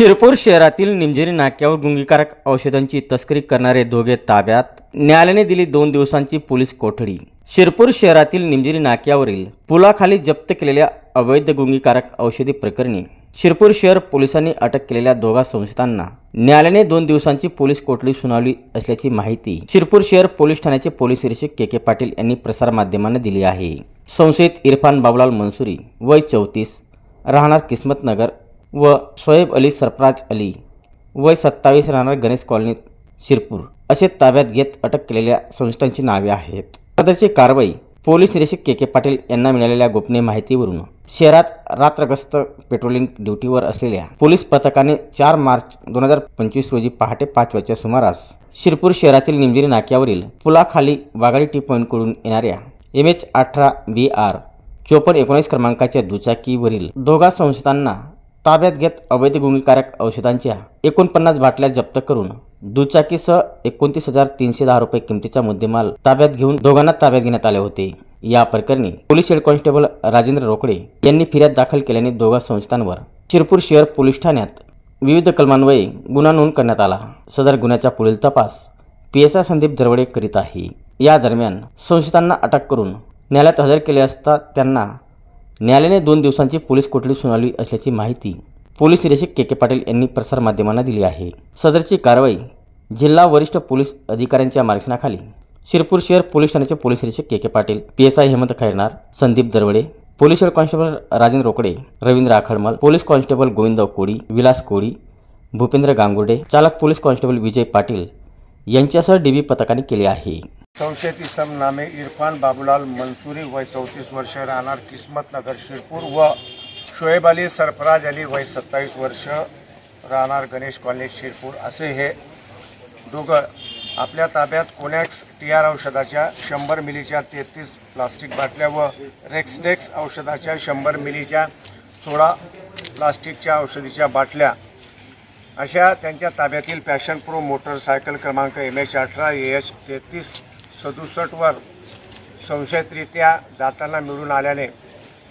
शिरपूर शहरातील निमजेरी नाक्यावर गुंगीकारक औषधांची तस्करी करणारे दोघे ताब्यात. न्यायालयाने दिली दोन दिवसांची पोलीस कोठडी. शिरपूर शहरातील निमजेरी नाक्यावरील पुलाखाली जप्त केलेल्या अवैध गुंगीकारक औषधी प्रकरणी शिरपूर शहर पोलिसांनी अटक केलेल्या दोघा संशयितांना न्यायालयाने दोन दिवसांची पोलीस कोठडी सुनावली असल्याची माहिती शिरपूर शहर पोलीस ठाण्याचे पोलीस निरीक्षक के के पाटील यांनी प्रसारमाध्यमांना दिली आहे. संशयित इरफान बाबुलाल मनसुरी वय चौतीस राहणार किस्मतनगर व सोहेब अली सरफराज अली वय सत्तावीस राहणार गणेश कॉलनीत शिरपूर. असे ताब्यात घेत अटक केलेल्या संस्थांची नावे आहेत. सदरची कारवाई पोलीस निरीक्षक के के पाटील यांना मिळालेल्या गोपनीय माहितीवरून शहरात रात्रगस्त पेट्रोलिंग ड्युटीवर असलेल्या पोलीस पथकाने चार मार्च दोन हजार पंचवीस रोजी पहाटे पाच वाजच्या सुमारास शिरपूर शहरातील निमजिरी नाक्यावरील पुलाखाली वाघाडी टी पॉईंटकडून येणाऱ्या एम एच अठरा बी आर चोपन्न एकोणीस क्रमांकाच्या दुचाकीवरील दोघा संस्थांना ताब्यात घेत अवैध गुंगीकारक औषधांच्या एकोणपन्नास बाटल्या जप्त करून दुचाकीसह एकोणतीस हजार तीनशे दहा रुपये किमतीचा मुद्देमाल ताब्यात घेऊन दोघांना ताब्यात घेण्यात आले होते. या प्रकरणी police head constable Rajendra Rokade यांनी फिर्याद दाखल केल्याने दोघा संस्थांवर शिरपूर शहर पोलीस ठाण्यात विविध कलमान्वये गुन्हा नोंद करण्यात आला. सदर गुन्ह्याचा पुढील तपास P S I Sandeep Darwade करीत आहे. या दरम्यान संशयितांना अटक करून न्यायालयात हजर केले असता त्यांना न्यायालयाने दोन दिवसांची पोलीस कोठडी सुनावली असल्याची माहिती पोलीस निरीक्षक के के पाटील यांनी प्रसारमाध्यमांना दिली आहे. सदरची कारवाई जिल्हा वरिष्ठ पोलीस अधिकाऱ्यांच्या मार्गदर्शनाखाली शिरपूर शहर पोलीस ठाण्याचे पोलीस निरीक्षक K K Patil P S I Hemant Khairnar Sandeep Darwade police head constable Rajendra Rokade Ravindra Akhadmal police constable Govind Koli Vilas Koli Bhupendra Gangurde चालक पोलीस कॉन्स्टेबल विजय पाटील यांच्यासह डी बी पथकाने केले आहे. संशयित इसम नामे इरफान बाबूलाल मंसुरी वय चौतीस वर्ष राहणार किस्मत नगर शिरपूर व शोएब अली सरफराज अली वय सत्तावीस वर्ष राहणार गणेश कॉलनी शिरपूर. असे हे दोघं आपल्या ताब्यात कोनॅक्स टी आर औषधाच्या शंभर मिलीच्या तेहतीस प्लास्टिक बाटल्या व रेक्सडेक्स औषधाच्या शंभर मिलीच्या सोळा प्लास्टिकच्या औषधीच्या बाटल्या. अशा त्यांच्या ताब्यातील पॅशन प्रो मोटरसायकल क्रमांक एम एच अठरा ए एच तेहतीस सदुसष्टवर संशयितरित्या जाताना मिळून आल्याने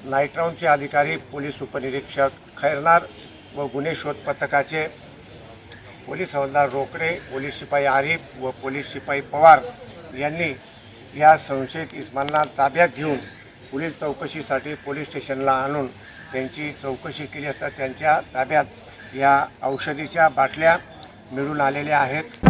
नाईटराऊनचे अधिकारी पोलीस उपनिरीक्षक खैरनार व गुन्हे शोध पथकाचे पोलीस हवालदार रोकडे पोलीस शिपाई आरिफ व पोलीस शिपाई पवार यांनी या संशयित इस्मांना ताब्यात घेऊन पुढील चौकशीसाठी पोलीस स्टेशनला आणून त्यांची चौकशी केली असता त्यांच्या ताब्यात या औषधीच्या बाटल्या मिळून आलेल्या आहेत.